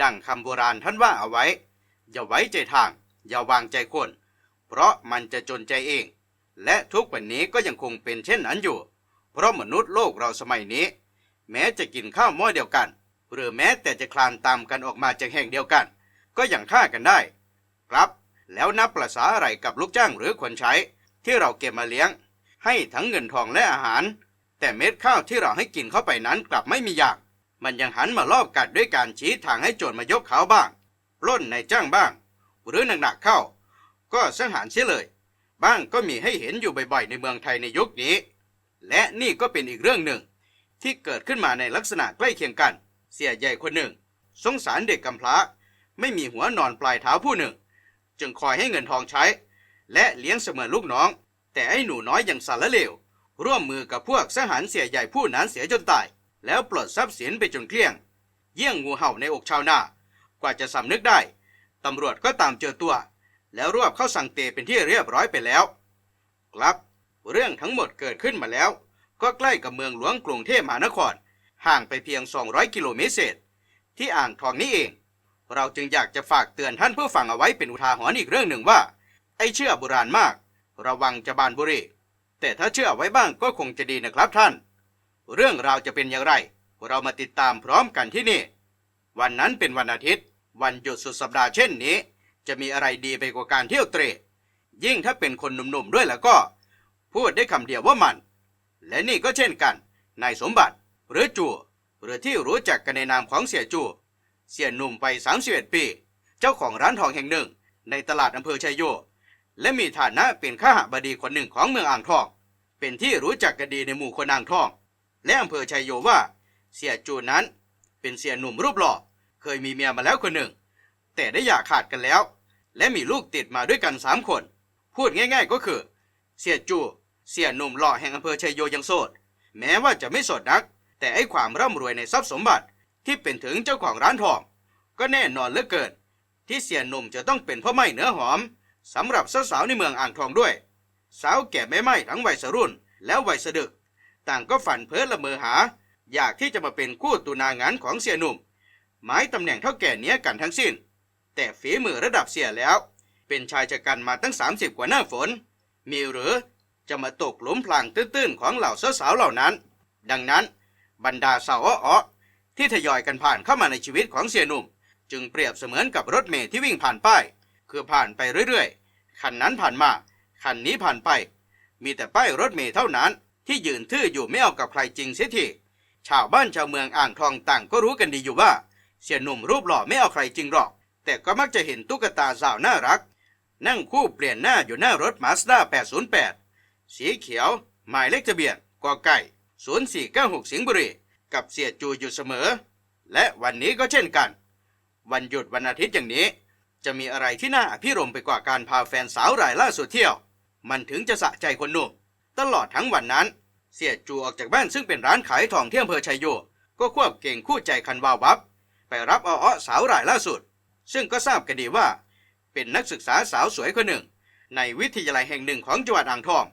ดังคำโบราณท่านว่าเอาไว้ อย่าไว้ใจทาง อย่าวางใจคน เพราะมันจะจนใจเอง และทุกวันนี้ก็ยังคงเป็นเช่นนั้นอยู่ เพราะมนุษย์โลกเราสมัยนี้ แม้จะกินข้าวหม้อเดียวกัน หรือแม้แต่จะคลานตามกันออกมาจากแห่งเดียวกัน ก็ยังฆ่ากันได้ ครับแล้วนับประษาอะไรกับลูกจ้างหรือคนใช้ ที่เราเก็บมาเลี้ยง ให้ทั้งเงินทองและอาหาร แต่เม็ดข้าวที่เราให้กินเข้าไปนั้นกลับไม่มีอยาก มันยังหันมาลอบกัดด้วยการชี้ทางให้โจรมายกเขาบ้างปล้นในจ้างบ้าง หรือหนักๆเข้า ก็สังหารเสียเลย บ้างก็มีให้เห็นอยู่บ่อยๆ ในเมืองไทยในยุคนี้ และนี่ก็เป็นอีกเรื่องหนึ่ง ที่เกิดขึ้นมาในลักษณะใกล้เคียงกัน เสียใหญ่คนหนึ่ง สงสารเด็กกำพร้า ไม่มีหัวนอนปลายเท้าผู้หนึ่ง จึงคอยให้เงินทองใช้ และเลี้ยงเสมือนลูกน้อง แต่ไอ้หนูน้อยอย่างสารเลวร่วมมือกับพวกสหารเสียใหญ่ผู้นั้นเสียจนตาย แล้วปลดทรัพย์สินไปจนเกลี้ยง เยี่ยงงูเห่าในอกชาวนา กว่าจะสำนึกได้ ตำรวจก็ตามเจอตัว แล้วรวบเข้าสังเตเป็นที่เรียบร้อยไปแล้ว ครับ เรื่องทั้งหมดเกิดขึ้นมาแล้ว ก็ใกล้กับเมืองหลวงกรุงเทพมหานคร ห่างไปเพียง 200 กิโลเมตรเศษ ที่อ่างทองนี้เอง เราจึงอยากจะฝากเตือนท่านผู้ฟังเอาไว้เป็นอุทาหรณ์อีกเรื่องหนึ่งว่า ไอ้เชื่อโบราณมาก ระวังจะบานบุรีแต่ถ้าเชื่อไว้บ้างก็คงจะดีนะครับท่าน เรื่องราวจะเป็นอย่างไร เรามาติดตามพร้อมกันที่นี่ วันนั้นเป็นวันอาทิตย์ วันหยุดสุดสัปดาห์เช่นนี้ จะมีอะไรดีไปกว่าการเที่ยวเตร่ยิ่งถ้าเป็นคนหนุ่มๆด้วยแล้วก็ พูดได้คำเดียวว่ามัน และนี่ก็เช่นกันนายสมบัติ หรือจูหรือที่รู้จักกันในนามของเสียจูเสียหนุ่มไป31ปี เจ้าของร้านทองแห่งหนึ่ง ในตลาดอำเภอชัยโย และมีฐานะเป็นข้าบดีคนหนึ่งของเมืองอ่างทอง เป็นที่รู้จักกันดีในหมู่คนอ่างทอง และอำเภอชัยโยว่า เสียจูนั้น เป็นเสียหนุ่มรูปหล่อเคยมีเมียมาแล้วคนหนึ่ง แต่ได้หย่าขาดกันแล้ว และมีลูกติดมาด้วยกันสามคน พูดง่าย ๆก็คือ เสียจู เสียหนุ่มหล่อแห่งอำเภอชัยโยยังโสด แม้ว่าจะไม่โสดนัก แต่ไอ้ความร่ำรวยในทรัพย์สมบัติที่เป็นถึงเจ้าของร้านทอง ก็แน่นอนเหลือเกิน ที่เสียหนุ่มจะต้องเป็นพ่อไม้เนื้อหอมสำหรับสาวๆในเมืองอ่างทองด้วย สาวแก่แม่ไม้ทั้งวัยสรุ่น แล้ววัยสะดึก ต่างก็ฝันเพ้อละเมอหา อยากที่จะมาเป็นคู่ตุนางานของเสียหนุ่ม หมายตำแหน่งเท่าแก่เนี้ยกันทั้งสิ้น แต่ฝีมือระดับเสียแล้ว เป็นชายชะกันมาตั้ง 30 กว่าหน้าฝน มีหรือจะมาตกหลุมพรางตื้นๆของเหล่าสาวๆเหล่านั้น ดังนั้น บรรดาสาวอ้อๆที่ทยอยกันผ่านเข้ามาในชีวิตของเสียหนุ่ม จึงเปรียบเสมือนกับรถเมล์ที่วิ่งผ่านป้าย คือผ่านไปเรื่อยๆคันนั้นผ่านมาคันนี้ผ่านไป มีแต่ป้ายรถเมล์เท่านั้น ที่ยืนทื่ออยู่ไม่เอากับใครจริงเสียทีชาวบ้านชาวเมืองอ่างทองต่างก็รู้กันดีอยู่ว่า เสียหนุ่มรูปหล่อไม่เอาใครจริงหรอก แต่ก็มักจะเห็นตุ๊กตาสาวน่ารัก นั่งคู่เปลี่ยนหน้าอยู่หน้ารถมาสด้า808 สีเขียว หมายเลขทะเบียนกอไก่ 0496 สิงห์บุรีกับเสียจูอยู่เสมอ และวันนี้ก็เช่นกัน วันหยุดวันอาทิตย์อย่างนี้ จะมีอะไรที่น่าอภิรมไปกว่าการพาแฟนสาวรายล่าสุดเที่ยว มันถึงจะสะใจคนหนุ่ม ตลอดทั้งวันนั้น เสียจูออกจากบ้านซึ่งเป็นร้านขายทองที่อำเภอชัยโย ก็ควบเก่งคู่ใจคันวาววับ ไปรับอ้อสาวรายล่าสุด ซึ่งก็ทราบกันดีว่า เป็นนักศึกษาสาวสวยคนหนึ่ง ในวิทยาลัยแห่งหนึ่งของจังหวัดอ่างทอง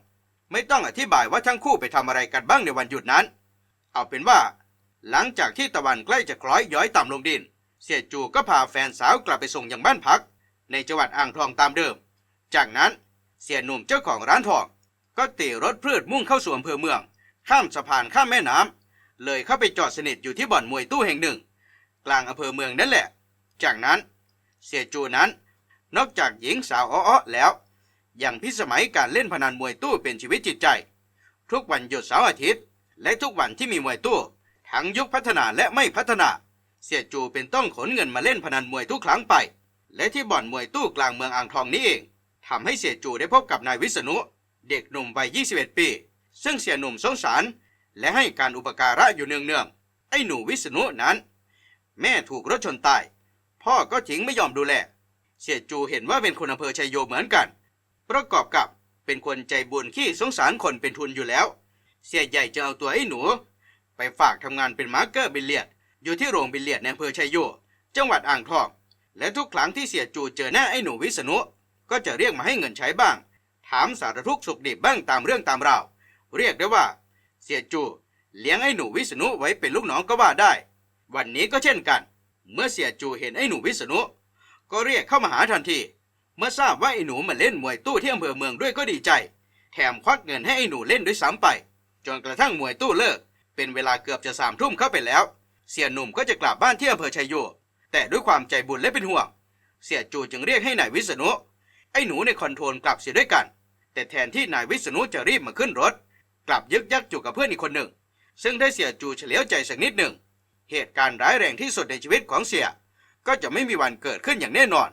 ไม่ต้องอธิบายว่าทั้งคู่ไปทำอะไรกันบ้างในวันหยุดนั้น เอาเป็นว่า หลังจากที่ตะวันใกล้จะคล้อยย้อยต่ำลงดิน เสียจูก็พาแฟนสาวกลับไปส่งยังบ้านพัก ในจังหวัดอ่างทองตามเดิม จากนั้นเสียหนุ่มเจ้าของร้านทอง ก็ตีรถพืชมุ่งเข้าสู่อำเภอเมือง ข้ามสะพานข้ามแม่น้ำเลยเข้าไปจอดสนิทอยู่ที่บ่อนมวยตู้แห่งหนึ่ง กลางอำเภอเมืองนั่นแหละ จากนั้นเสียจูนั้น นอกจากหญิงสาวอ้อแล้ว ยังพิสมัยการเล่นพนันมวยตู้เป็นชีวิตจิตใจ ทุกวันหยุดเสาร์อาทิตย์ และทุกวันที่มีมวยตู้ทั้งยุคพัฒนาและไม่พัฒนา เสียจูเป็นต้องขนเงินมาเล่นพนันมวยทุกครั้งไป และที่บ่อนมวยตู้กลางเมืองอ่างทองนี้เองทำให้เสียจูได้พบกับนายวิษณุ เด็กหนุ่มวัย 21 ปี ซึ่งเสียหนุ่มสงสาร และให้การอุปการะอยู่เนืองๆไอ้หนูวิษณุนั้น แม่ถูกรถชนตาย พ่อก็ทิ้งไม่ยอมดูแล เสียจูเห็นว่าเป็นคนอำเภอชัยโยเหมือนกัน ประกอบกับเป็นคนใจบุญขี้สงสารคนเป็นทุนอยู่แล้ว เสียใหญ่จะเอาตัวไอ้หนู ไปฝากทำงานเป็นมาร์เกอร์บิลเลียด อยู่ที่โรงบิลเลียดในอำเภอชัยโย จังหวัดอ่างทอง และทุกครั้งที่เสียจูเจอหน้าไอ้หนูวิษณุก็จะเรียกมาให้เงินใช้บ้าง ถามสารทุกข์สุขดิบบ้างตามเรื่องตามราว เรียกได้ว่า เสียจูเลี้ยงไอ้หนูวิษณุไว้เป็นลูกน้องก็ว่าได้ วันนี้ก็เช่นกัน เมื่อเสียจูเห็นไอ้หนูวิษณุก็เรียกเข้ามาหาทันที เมื่อทราบว่าไอ้หนูมาเล่นมวยตู้ที่อำเภอเมืองด้วยก็ดีใจ แถมควักเงินให้ไอ้หนูเล่นด้วยซ้ำไปจนกระทั่งมวยตู้เลิก เป็นเวลาเกือบจะสามทุ่มเข้าไปแล้ว เสียหนุ่มก็จะกลับบ้านที่อำเภอชัยโยแต่ด้วยความใจบุญและเป็นห่วง เสียจูจึงเรียกให้นายวิษณุไอ้หนูในคอนโทรลกลับเสียด้วยกัน แต่แทนที่นายวิษณุจะรีบมาขึ้นรถ กลับยึกยักอยู่กับเพื่อนอีกคนหนึ่ง ซึ่งได้เสียจูเฉลียวใจสักนิดหนึ่ง เหตุการณ์ร้ายแรงที่สุดในชีวิตของเสีย ก็จะไม่มีวันเกิดขึ้นอย่างแน่นอน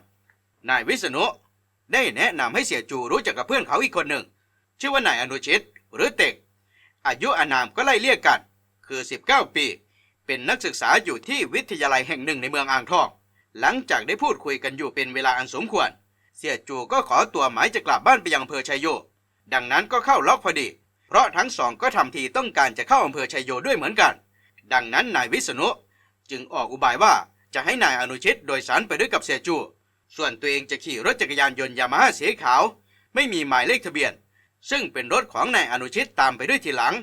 นายวิษณุได้แนะนำให้เสียจูรู้จักกับเพื่อนเขาอีกคนหนึ่ง ชื่อว่านายอนุชิตหรือเต็ก อายุอานามก็ไล่เลี่ยกัน คือ 19 ปี เป็นนักศึกษาอยู่ที่วิทยาลัยแห่งหนึ่งในเมืองอ่างทอง หลังจากได้พูดคุยกันอยู่เป็นเวลาอันสมควร เสียจูก็ขอตัวหมายจะกลับบ้านไปยังอำเภอชัยโย ดังนั้นก็เข้าล็อกพอดี เพราะทั้งสองก็ทำทีต้องการจะเข้าอำเภอชัยโยด้วยเหมือนกัน ดังนั้นนายวิษณุจึงออกอุบายว่าจะให้นายอนุชิตโดยสารไปด้วยกับเสียจู ส่วนตัวเองจะขี่รถจักรยานยนต์ยามาฮ่าสีขาว ไม่มีหมายเลขทะเบียน ซึ่งเป็นรถของนายอนุชิตตามไปด้วยทีหลัง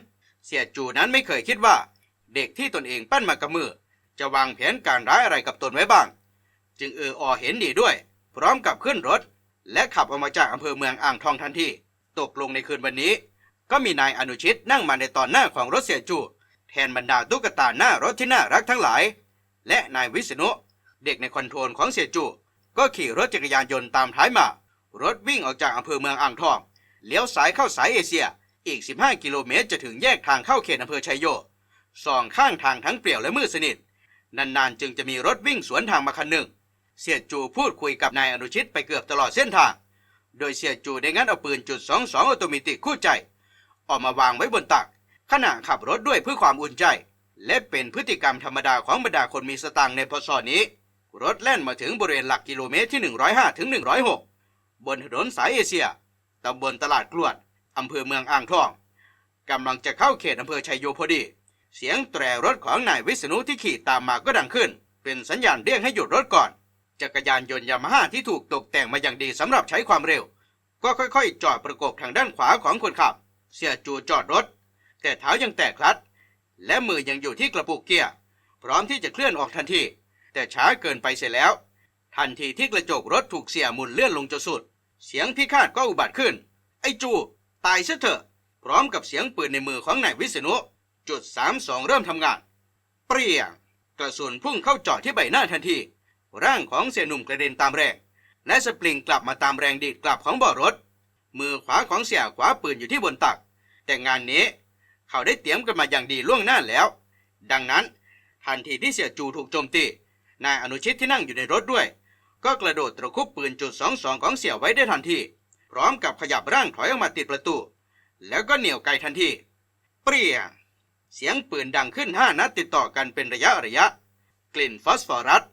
เสียจูนั้นไม่เคยคิดว่า เด็กที่ตนเองปั้นมากับมือ จะวางแผนการร้ายอะไรกับตนไว้บ้าง จึงเอออเห็นดีด้วย พร้อมกับขึ้นรถ และขับออกมาจากอำเภอเมืองอ่างทองทันที ตกลงในคืนวันนี้ ก็มีนายอนุชิตนั่งมาในตอนหน้าของรถเสียจูแทนบรรดาตุ๊กตาหน้ารถที่น่ารักทั้งหลาย และนายวิษณุเด็กในคอนโทรลของเสียจูก็ขี่รถจักรยานยนต์ตามท้ายมา รถวิ่งออกจากอำเภอเมืองอ่างทอง เลี้ยวซ้ายเข้าสายเอเชีย อีก 15 กิโลเมตรจะถึงแยกทางเข้าเขตอำเภอชัยโยสองข้างทางทั้งเปลี่ยวและมืดสนิท นานๆ จึงจะมีรถวิ่งสวนทางมาคันหนึ่ง เสียจูพูดคุยกับนายอนุชิตไปเกือบตลอดเส้นทาง โดยเสียจูได้งัดเอาปืนจุดสองสองออโตเมติคู่ใจ ออกมาวางไว้บนตัก ขณะขับรถด้วยเพื่อความอุ่นใจ และเป็นพฤติกรรมธรรมดาของบรรดาคนมีสตางค์ในพศนี้ รถแล่นมาถึงบริเวณหลักกิโลเมตรที่ 105ถึง106 บนถนนสายเอเชียตำบลตลาดกลวดอำเภอเมืองอ่างทองกำลังจะเข้าเขตอำเภอชัยโยพอดี เสียงแตรรถของนายวิษณุที่ขี่ตามมาก็ดังขึ้น เป็นสัญญาณเรียกให้หยุดรถก่อน จักรยานยนต์ยามาฮ่าที่ถูกตกแต่งมาอย่างดีสำหรับใช้ความเร็ว ก็ค่อยๆ จอดประกบทางด้านขวาของคนขับ เสียจูจอดรถ แต่เท้ายังแตะคลัตและมือยังอยู่ที่กระปุกเกียร์พร้อมที่จะเคลื่อนออกทันที แต่ช้าเกินไปเสียแล้ว ทันทีที่กระจกรถถูกเสียหมุนเลื่อนลงจนสุด เสียงพิฆาตก็อุบัติขึ้น ไอจู ตายซะเถอะ พร้อมกับเสียงปืนในมือของนายวิษณุจุดสามสองเริ่มทำงาน เปรี้ยงกระสุนพุ่งเข้าเจาะที่ใบหน้าทันที ร่างของเสียหนุ่มกระเด็นตามแรง และสปริงกลับมาตามแรงดีดกลับของบ่อรถ มือขวาของเสียขวาปืนอยู่ที่บนตัก แต่งานนี้เขาได้เตรียมกันมาอย่างดีล่วงหน้าแล้ว ดังนั้นทันทีที่เสียจูถูกโจมตีนายอนุชิตที่นั่งอยู่ในรถด้วย ก็กระโดดตะคุบปืนจุดสองสองของเสี่ยไว้ได้ทันที พร้อมกับขยับร่างถอยออกมาติดประตู แล้วก็เหนี่ยวไกทันที เปรี้ยงเสียงปืนดังขึ้นห้านัดติดต่อกันเป็นระยะระยะ กลิ่นฟอสฟอรัส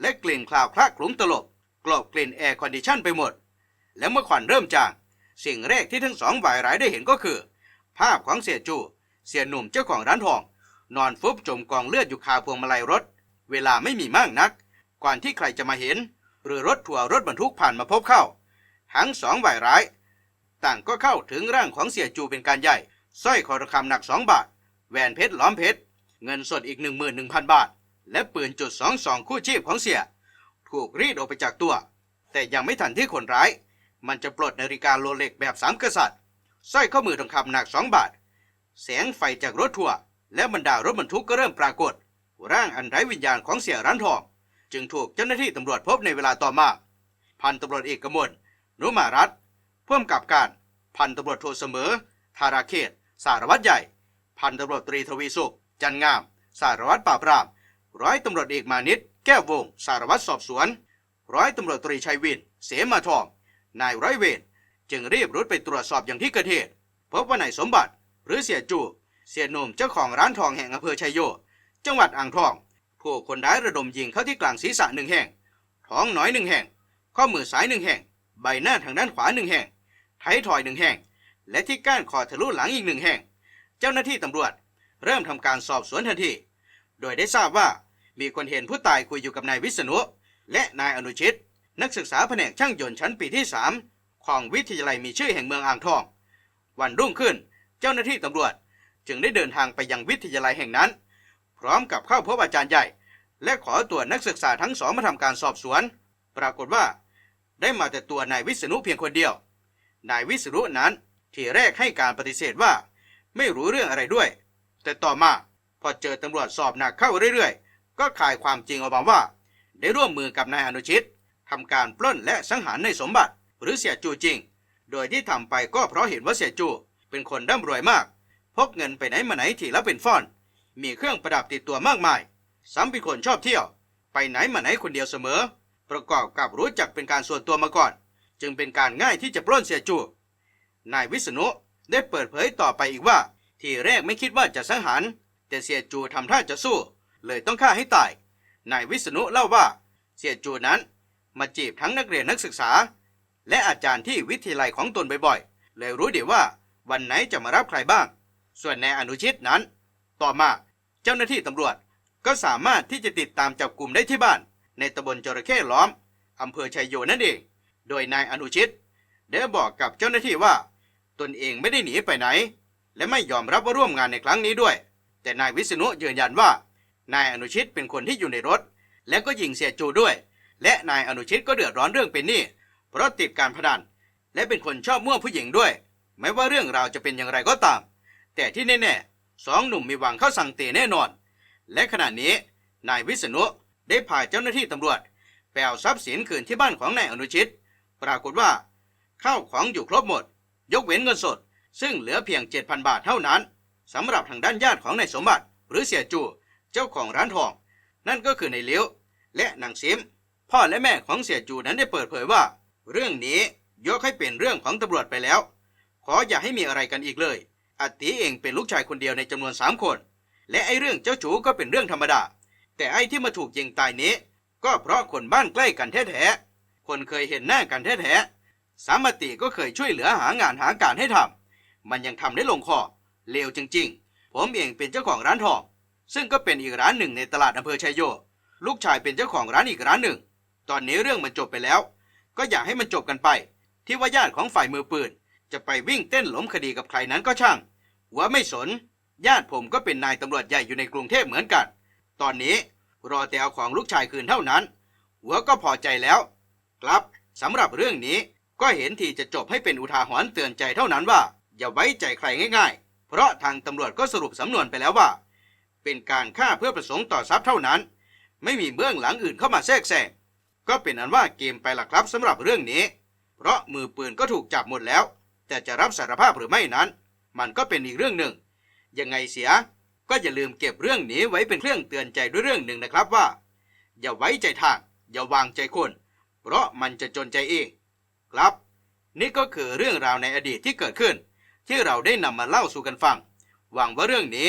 และกลิ่นคลาวคลาคลุ้งตลบ กลบกลิ่นแอร์คอนดิชันไปหมด และเมื่อควันเริ่มจางสิ่งแรกที่ทั้งสองฝ่ายร้ายได้เห็นก็คือ ภาพของเสียจู เสียหนุ่มเจ้าของร้านทอง นอนฟุบจมกองเลือดอยู่คาพวงมาลัยรถ เวลาไม่มีมากนัก ก่อนที่ใครจะมาเห็น หรือรถทัวร์รถบรรทุกผ่านมาพบเข้า ทั้งสองฝ่ายร้าย ต่างก็เข้าถึงร่างของเสียจูเป็นการใหญ่สร้อยคอทองคำหนักสองบาทแหวนเพชรล้อมเพชรเงินสดอีกหหหนนนึึ่่งมื1 1 0 0 0 บาท และปืนจุดสองสองคู่ชีพของเสีย ถูกรีดออกไปจากตัว แต่ยังไม่ทันที่คนร้าย มันจะปลดนาฬิกาโรเล็กแบบสามกษัตริย์สร้อยข้อมือทองคำหนักสองบาท แสงไฟจากรถทัวร์และบรรดารถบรรทุกก็เริ่มปรากฏ ร่างอันไร้วิญญาณของเสียร้านทอง จึงถูกเจ้าหน้าที่ตำรวจพบในเวลาต่อมา พันตำรวจเอกกมลนุมารัตพ่วงกับการพันตำรวจโทเสมอ ธาราเขต สารวัตรใหญ่ พันตำรวจตรีทวีสุข จันงาม สารวัตรปราบปราม ร้อยตำรวจเอกมานิตแก้ววงศ์สารวัตรสอบสวน ร้อยตำรวจตรีชัยวิน เสมาทอง นายร้อยเวรจึงรีบรุดไปตรวจสอบอย่างที่เกิดเหตุพบว่านายสมบัติ หรือเสียจูเสียหนุ่มเจ้าของร้านทองแห่งอำเภอชัยโย จังหวัดอ่างทอง ผู้คนร้ายระดมยิงเข้าที่กลางศีรษะหนึ่งแห่ง ท้องน้อยหนึ่งแห่ง ข้อมือซ้ายหนึ่งแห่ง ใบหน้าทางด้านขวาหนึ่งแห่ง ไทยทอยหนึ่งแห่ง และที่ก้านคอทะลุหลังอีกหนึ่งแห่ง เจ้าหน้าที่ตำรวจ เริ่มทำการสอบสวนทันที โดยได้ทราบว่า มีคนเห็นผู้ตายคุยอยู่กับนายวิษณุ และนายอนุชิต นักศึกษาแผนกช่างยนต์ชั้นปีที่ 3 ของวิทยาลัยมีชื่อแห่งเมืองอ่างทอง วันรุ่งขึ้น เจ้าหน้าที่ตำรวจ จึงได้เดินทางไปยังวิทยาลัยแห่งนั้น พร้อมกับเข้าพบอาจารย์ใหญ่ และขอตัวนักศึกษาทั้งสองมาทำการสอบสวน ปรากฏว่า ได้มาแต่ตัวนายวิษณุเพียงคนเดียว นายวิษณุนั้นทีแรกให้การปฏิเสธว่า ไม่รู้เรื่องอะไรด้วย แต่ต่อมาพอเจอตำรวจสอบหนักเข้าเรื่อยๆ ก็ขายความจริงออกมาว่า ได้ร่วมมือกับนายอนุชิตทำการปล้นและสังหารในสมบัติ หรือเสียจูจริง โดยที่ทำไปก็เพราะเห็นว่าเสียจูเป็นคนร่ำรวยมาก พกเงินไปไหนมาไหนทีละเป็นฟ่อน มีเครื่องประดับติดตัวมากมายซ้ำเป็นคนชอบเที่ยว ไปไหนมาไหนคนเดียวเสมอ ประกอบกับรู้จักเป็นการส่วนตัวมาก่อน จึงเป็นการง่ายที่จะปล้นเสียจู นายวิษณุได้เปิดเผยต่อไปอีกว่า ทีแรกไม่คิดว่าจะสังหาร แต่เสียจูทำท่าจะสู้ เลยต้องฆ่าให้ตาย นายวิษณุเล่าว่า เสียจูนั้นมาจีบทั้งนักเรียนนักศึกษา และอาจารย์ที่วิทยาลัยของตนบ่อยๆ เลยรู้เดี๋ยว่าวันไหนจะมารับใครบ้าง ส่วนนายอนุชิตนั้น ต่อมาเจ้าหน้าที่ตำรวจก็สามารถที่จะติดตามจับกลุ่มได้ที่บ้าน ในตำบลจระเข้ล้อมอำเภอชัยโยนั่นเอง โดยนายอนุชิตได้บอกกับเจ้าหน้าที่ว่า ตนเองไม่ได้หนีไปไหน และไม่ยอมรับว่าร่วมงานในครั้งนี้ด้วย แต่นายวิษณุยืนยันว่า นายอนุชิตเป็นคนที่อยู่ในรถ และก็ยิงเสียจูด้วย และนายอนุชิตก็เดือดร้อนเรื่องเป็นหนี้เพราะติดการพนันและเป็นคนชอบมั่วผู้หญิงด้วย ไม่ว่าเรื่องราวจะเป็นอย่างไรก็ตาม แต่ที่แน่ๆสองหนุ่มมีหวังเข้าสั่งเตแน่นอน และขณะนี้ นายวิษณุได้พาเจ้าหน้าที่ตำรวจไปเอาทรัพย์สินคืนที่บ้านของนายอนุชิต ปรากฏว่าข้าวของอยู่ครบหมด ยกเว้นเงินสด ซึ่งเหลือเพียง 7,000 บาทเท่านั้นสำหรับทางด้านญาติของนายสมบัติ หรือเสียจู เจ้าของร้านทอง นั่นก็คือในเลี้ยวและนางซิม พ่อและแม่ของเสียจูนั้นได้เปิดเผยว่า เรื่องนี้ยกให้เป็นเรื่องของตำรวจไปแล้ว ขออย่าให้มีอะไรกันอีกเลยอติเองเป็นลูกชายคนเดียวในจำนวนสามคน และไอ้เรื่องเจ้าชู้ก็เป็นเรื่องธรรมดา แต่ไอ้ที่มาถูกยิงตายนี้ ก็เพราะคนบ้านใกล้กันแท้ๆคนเคยเห็นหน้ากันแท้ๆสามติก็เคยช่วยเหลือหางานหาการให้ทำมันยังทำได้ลงคอเลวจริงๆ ผมเองเป็นเจ้าของร้านทอง ซึ่งก็เป็นอีกร้านหนึ่งในตลาดอำเภอชัยโย ลูกชายเป็นเจ้าของร้านอีกร้านหนึ่ง ตอนนี้เรื่องมันจบไปแล้ว ก็อยากให้มันจบกันไป ที่ว่าญาติของฝ่ายมือปืน จะไปวิ่งเต้นล้มคดีกับใครนั้นก็ช่างหัวไม่สน ญาติผมก็เป็นนายตำรวจใหญ่อยู่ในกรุงเทพเหมือนกัน ตอนนี้รอแต่เอาของลูกชายคืนเท่านั้นหัวก็พอใจแล้ว ครับสำหรับเรื่องนี้ก็เห็นทีจะจบให้เป็นอุทาหรณ์เตือนใจเท่านั้นว่า อย่าไว้ใจใครง่ายๆ เพราะทางตำรวจก็สรุปสำนวนไปแล้วว่า เป็นการฆ่าเพื่อประสงค์ต่อทรัพย์เท่านั้น ไม่มีเบื้องหลังอื่นเข้ามาแทรกแซงก็เป็นอันว่าเกมไปละครับสำหรับเรื่องนี้ เพราะมือปืนก็ถูกจับหมดแล้ว แต่จะรับสารภาพหรือไม่นั้น มันก็เป็นอีกเรื่องหนึ่ง ยังไงเสียก็อย่าลืมเก็บเรื่องนี้ไว้เป็นเครื่องเตือนใจด้วยเรื่องหนึ่งนะครับว่า อย่าไว้ใจทางอย่าวางใจคนเพราะมันจะจนใจเองครับ นี่ก็คือเรื่องราวในอดีตที่เกิดขึ้น ที่เราได้นำมาเล่าสู่กันฟัง หวังว่าเรื่องนี้